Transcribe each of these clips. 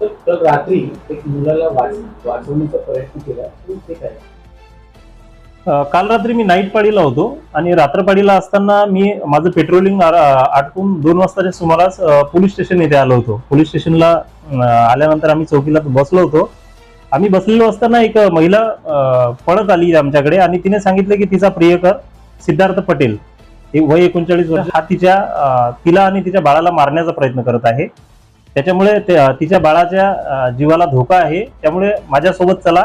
तर रात्री एक मुलाला वाच वाचवण्याचा प्रयत्न केला. ते काय? काल रात्री मी नाईट पाळीला होतो आणि रात्रपाळीला असताना मी माझं पेट्रोलिंग आटकून दोन वाजताच्या सुमारास पोलीस स्टेशन येथे आलो होतो. पोलीस स्टेशनला आल्यानंतर आम्ही चौकीला बसलो होतो. आम्ही बसलेलो असताना एक महिला पळत आली आमच्याकडे आणि तिने सांगितलं की तिचा प्रियकर सिद्धार्थ पटेल. हे वय एकोणचाळीस वर्ष हा तिच्या तिला आणि तिच्या बाळाला मारण्याचा प्रयत्न करत आहे. त्याच्यामुळे ते- तिच्या बाळाच्या जीवाला धोका आहे. त्यामुळे माझ्यासोबत चला.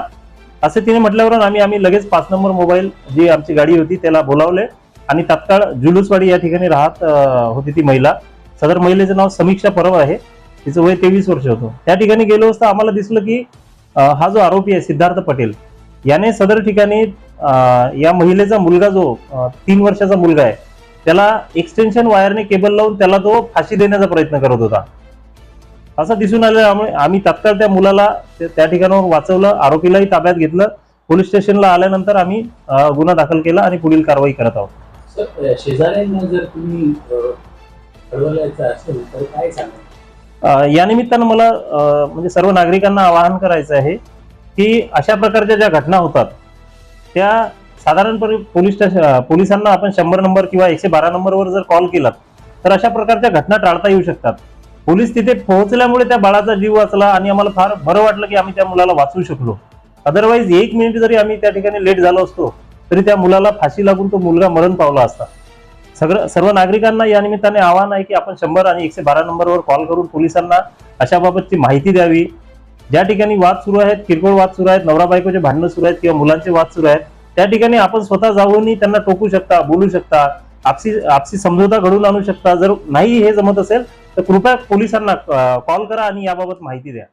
असे तिने म्हटल्यावर आम्ही आम्ही लगेच पाच नंबर मोबाईल जी आमची गाडी होती त्याला बोलावले. आणि तात्काळ जुलूसवाडी या ठिकाणी राहत होती ती महिला. सदर महिलेचं नाव समीक्षा परब आहे. तिचं वय तेवीस वर्ष होतं. त्या ठिकाणी गेलो असता आम्हाला दिसलं की हा जो आरोपी आहे सिद्धार्थ पटेल याने सदर ठिकाणी या महिलेचा मुलगा जो तीन वर्षाचा मुलगा आहे त्याला एक्सटेन्शन वायरने केबल लावून त्याला तो फाशी देण्याचा प्रयत्न करत होता. असं दिसून आल्यामुळे आम्ही तात्काळ त्या मुलाला त्या ठिकाणावर वाचवलं आरोपीलाही ताब्यात घेतलं. पोलीस स्टेशनला आल्यानंतर आम्ही गुन्हा दाखल केला आणि पुढील कारवाई करत आहोत. शेजाऱ्यांना जर तुम्ही या निमित्तानं मला म्हणजे सर्व नागरिकांना आवाहन करायचं आहे की अशा प्रकारच्या ज्या घटना होतात त्या साधारणपणे पोलीस स्टेशन पोलिसांना आपण शंभर नंबर किंवा एकशे बारा नंबरवर जर कॉल केलात तर अशा प्रकारच्या घटना टाळता येऊ शकतात. पोलीस तिथे पोहोचल्यामुळे त्या बाळाचा जीव वाचला आणि आम्हाला फार बरं वाटलं की आम्ही त्या मुलाला वाचवू शकलो. अदरवाईज एक मिनिट जरी आम्ही त्या ठिकाणी लेट झालो असतो तरी त्या मुलाला फाशी लागून तो मुलगा मरण पावला असता. सगळं सर्व नागरिकांना या निमित्ताने आवाहन आहे की आपण शंभर आणि एकशे बारा नंबरवर कॉल करून पोलिसांना अशा बाबतची माहिती द्यावी. ज्या ठिकाणी वाद सुरू आहेत किरकोळ वाद सुरू आहेत नवरा बायकोचे भांडणं सुरू आहेत किंवा मुलांचे वाद सुरू आहेत त्या ठिकाणी आपण स्वतः जाऊनही त्यांना टोकू शकता बोलू शकता आपसी आपसी समझोता घडून आणू शकता. जर नाही हे जमत असेल तर कृपया पोलिसांना कॉल करा आणि याबाबत माहिती द्या.